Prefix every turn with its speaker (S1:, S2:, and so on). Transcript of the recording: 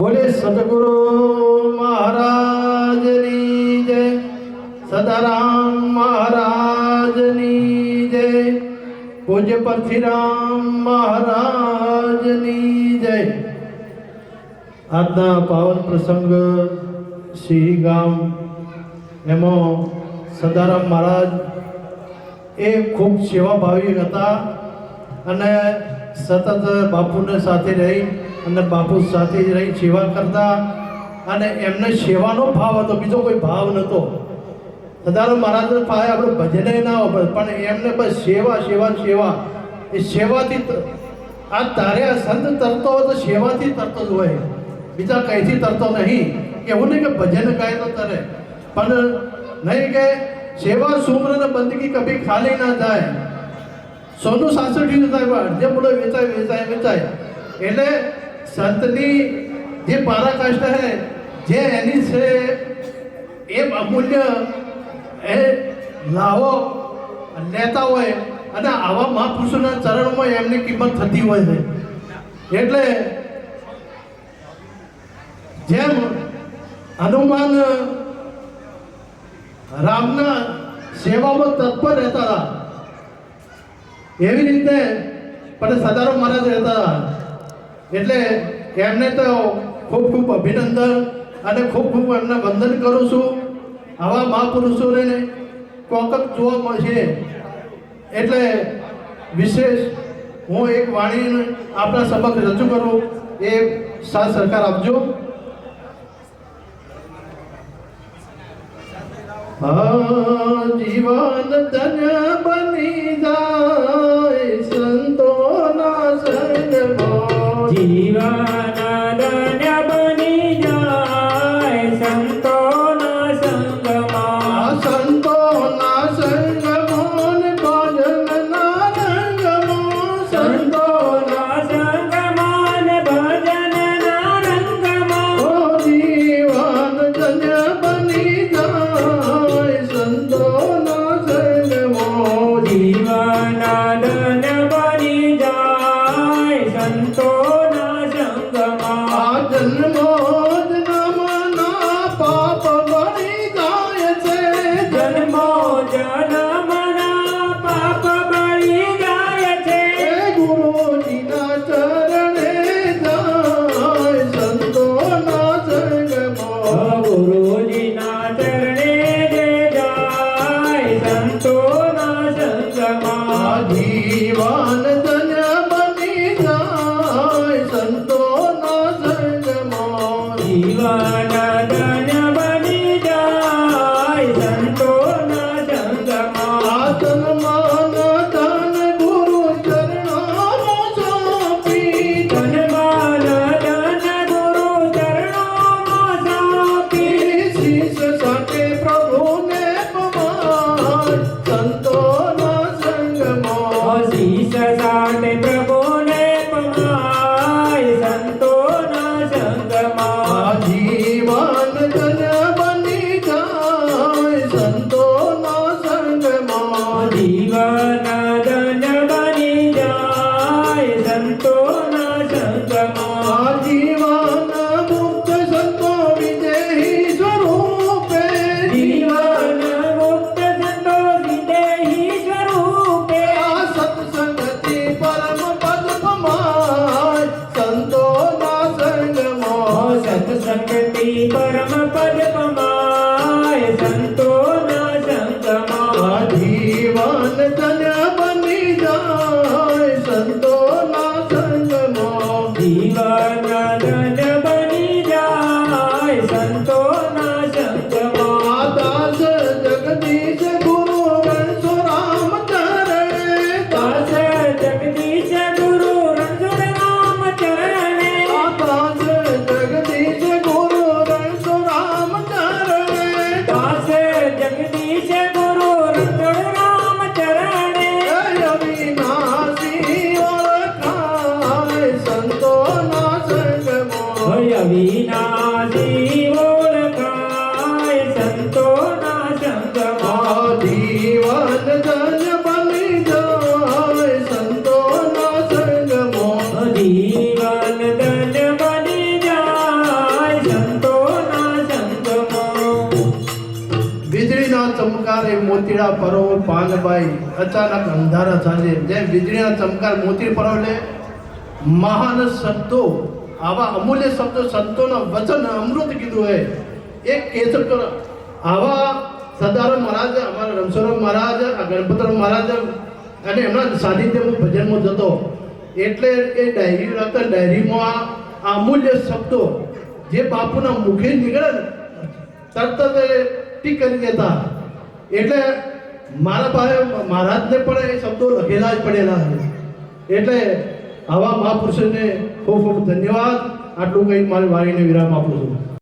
S1: બોલે સદગુરુ મહારાજની જય, સદારામ મહારાજની જય, પૂજ્ય પરશુરામ મહારાજની જય. આજના પાવન પ્રસંગ સિંહ ગામ, એમાં સદારામ મહારાજ એ ખૂબ સેવાભાવી હતા અને સતત બાપુને સાથે રહી અને બાપુ સાથે જ રહી સેવા કરતા અને એમને સેવાનો ભાવ હતો, બીજો કોઈ ભાવ નહોતો. સદારો મહારાજ પાસે આપણે ભજને ના હોય, પણ એમને બસ સેવા સેવા સેવા. એ સેવાથી આ તારે આ સંત તરતો હોય તો સેવાથી તરતો જ હોય. બીજા કંઈથી તરતો નહીં. એવું નહીં કે ભજન ગાય તો તરે. પણ નહીં કે સેવા સુમ્ર બંદગી કભી ખાલી ના થાય. સોનું સાસઠી થાય અડધે મૂળે વેચાય વેચાય વેચાય. એટલે સંતની જે પારાકાષ્ઠ હે જે એની છે, એ અમૂલ્ય એ લાવો, લેતા હોય અને આવા મહાપુરુષોના ચરણમાં એમની કિંમત થતી હોય છે. એટલે જેમ હનુમાન રામના સેવામાં તત્પર રહેતા હતા, એવી રીતે પણ સદારામ મહારાજ રહેતા હતા. એટલે એમને તો ખૂબ ખૂબ અભિનંદન અને ખૂબ ખૂબ એમને વંદન કરું છું. આવા મહાપુરુષોને કોકક જોવા મળશે. એટલે વિશેષ હું એક વાણી આપણા સમક્ષ રજૂ કરું. એ સાથ સરકાર આપજો. જીવન ધન્ય બની જાય સંગમાં
S2: સંગમાં
S1: सकते परम पद पमा વિના જીવો લખાય
S2: સંતોના સંગમાં
S1: જીવન ધન બની જાય સંતોના સંગમાં
S2: જીવન
S1: ધન બની જાય સંતોના
S2: વીજળીના
S1: ચમકારે મોતીડા પરો પાનભાઈ અચાનક અંધારા સાંજે. જે વીજળીના ચમકાર મોતી પરોલે મહાન શબ્દો આવા અમૂલ્ય શબ્દો, સંતોના વચન અમૃત કીધું હે. એક કેસર કરો. આવા સરદારો મહારાજ, અમારા રમસોરામ મહારાજ, આ ગણપતરામ મહારાજ અને એમના સાનિધ્યમાં, ભજનમાં જતો. એટલે એ ડાયરી લખતા ડાયરીમાં આ અમૂલ્ય શબ્દો જે બાપુના મુખે નીકળે તરત જ ટીક કરી દેતા. એટલે મારા પાસે મહારાજને પણ એ શબ્દો લખેલા જ પડેલા છે. એટલે આવા મહાપુરુષોને ખૂબ ખૂબ ધન્યવાદ. આટલું કંઈક મારી વાણીને વિરામ આપું છું.